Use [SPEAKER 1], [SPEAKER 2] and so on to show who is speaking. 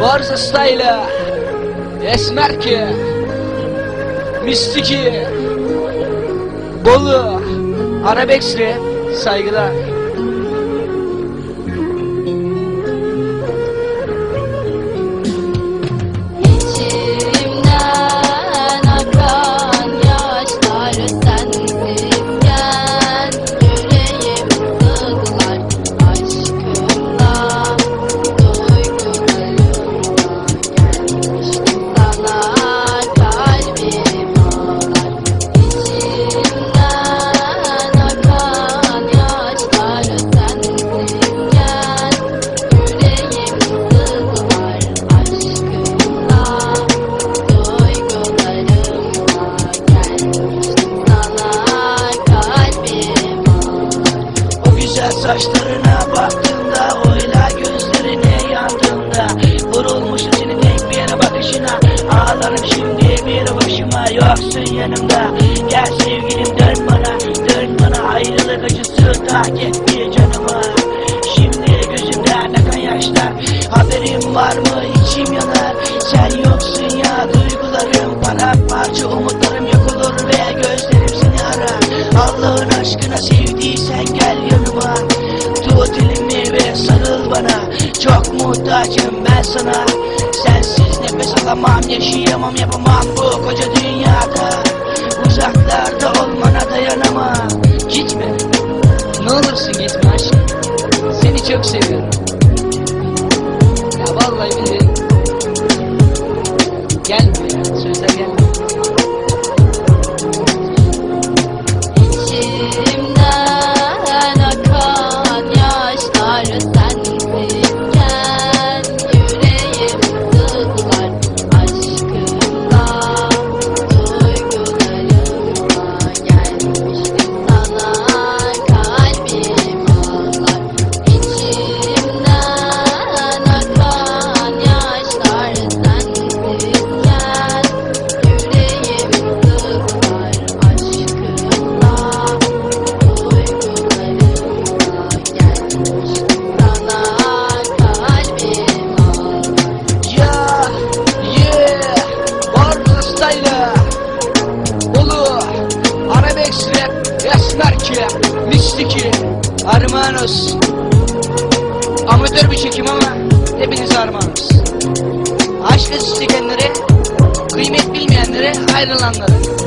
[SPEAKER 1] Barza Style Esmer ki Mistiki Bolu Arabex'li saygılar
[SPEAKER 2] saçlarına baktığımda Oyla gözlerine yandığımda Vurulmuşum senin tek bir yere bakışına Ağlarım şimdi bir başıma Yoksun yanımda. Gel sevgilim dön bana Dön bana ayrılık acısı Tak etti canıma. Şimdi gözümden akan yaşlar Haberin var mı bana Çok muhtacım ben sana. Sensiz nefes alamam yaşayamam yapamam bu koca dünyada. Uzaklarda olmana dayanamam.
[SPEAKER 1] Gitme. Ne olursun gitme aşkım. Seni çok seviyorum Armanos Amatör bir çekim ama Hepinize armağanız. Aşk acısı çekenlere Kıymet bilmeyenlere ayrılanlara